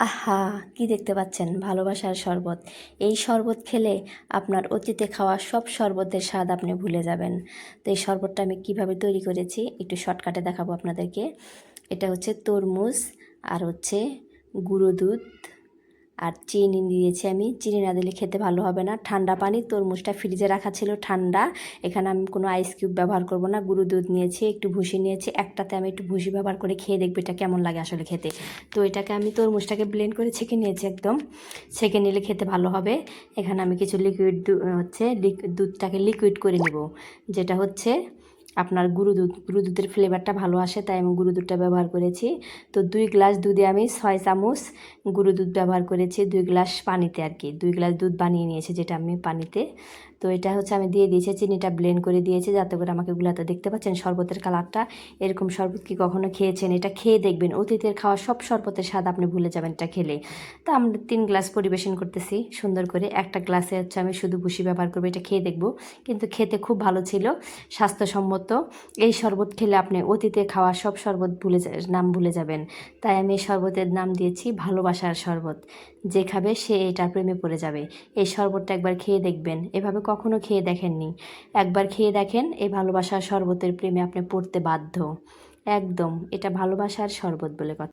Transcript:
আহা, কি দেখতে পাচ্ছেন? ভালোবাসার শরবত। এই শরবত খেলে আপনার অতীতে খাওয়া সব শরবতের স্বাদ আপনি ভুলে যাবেন। তো এই শরবতটা আমি কীভাবে তৈরি করেছি, একটু শর্টকাটে দেখাবো আপনাদেরকে। এটা হচ্ছে তরমুজ আর হচ্ছে গুঁড়ো দুধ। আর চিনি দিয়েছি আমি। চিনি না দিলে খেতে ভালো হবে না। ঠান্ডা পানি, তরমুজটা ফ্রিজে রাখা ছিল ঠান্ডা। এখানে আমি কোনো আইস কিউব ব্যবহার করব না। গুঁড়ো দুধ নিয়েছি, একটু ভুসি নিয়েছি। একটাতে আমি একটু ভুসি ব্যবহার করে খেয়ে দেখব এটা কেমন লাগে আসলে খেতে। তো এটাকে আমি তরমুজটাকে ব্লেন্ড করে ছেঁকে নিয়েছি একদম। ছেঁকে নিলে খেতে ভালো হবে। এখানে আমি কিছু লিকুইড হচ্ছে দুধটাকে লিকুইড করে নিব। যেটা হচ্ছে আপনার গুঁড়ো দুধ গুঁড়ো দুধের ফ্লেভারটা ভালো আসে, তাই আমি গুঁড়ো দুধটা ব্যবহার করেছি। তো দুই গ্লাস দুধে আমি ছয় চামচ গুঁড়ো দুধ ব্যবহার করেছি, দুই গ্লাস পানিতে আর কি। দুই গ্লাস দুধ বানিয়ে নিয়েছি যেটা আমি পানিতে। তো এটা হচ্ছে আমি দিয়ে দিয়েছি, চিনিটা ব্লেন্ড করে দিয়েছি যাতে করে আমাকে গুলাতে দেখতে পাচ্ছেন শরবতের কালারটা। এরকম শরবত কি কখনো খেয়েছেন? এটা খেয়ে দেখবেন। অতীতের খাওয়া সব শরবতের স্বাদ আপনি ভুলে যাবেন এটা খেলে। তো আমরা তিন গ্লাস পরিবেশন করতেছি সুন্দর করে। একটা গ্লাসে হচ্ছে আমি শুধু ভুসি ব্যবহার করব, এটা খেয়ে দেখব। কিন্তু খেতে খুব ভালো ছিল। স্বাস্থ্যসম্মত এই শরবত খেলে আপনি অতীতে খাওয়া সব শরবত ভুলে নাম ভুলে যাবেন। তাই আমি এই শরবতের নাম দিয়েছি ভালোবাসার শরবত। যে খাবে সে এটার প্রেমে পড়ে যাবে। এই শরবতটা একবার খেয়ে দেখবেন। এভাবে কখনো খেয়ে দেখেননি। একবার খেয়ে দেখেন, এই ভালোবাসার শরবতের প্রেমে আপনি পড়তে বাধ্য। একদম, এটা ভালোবাসার শরবত বলে কথা।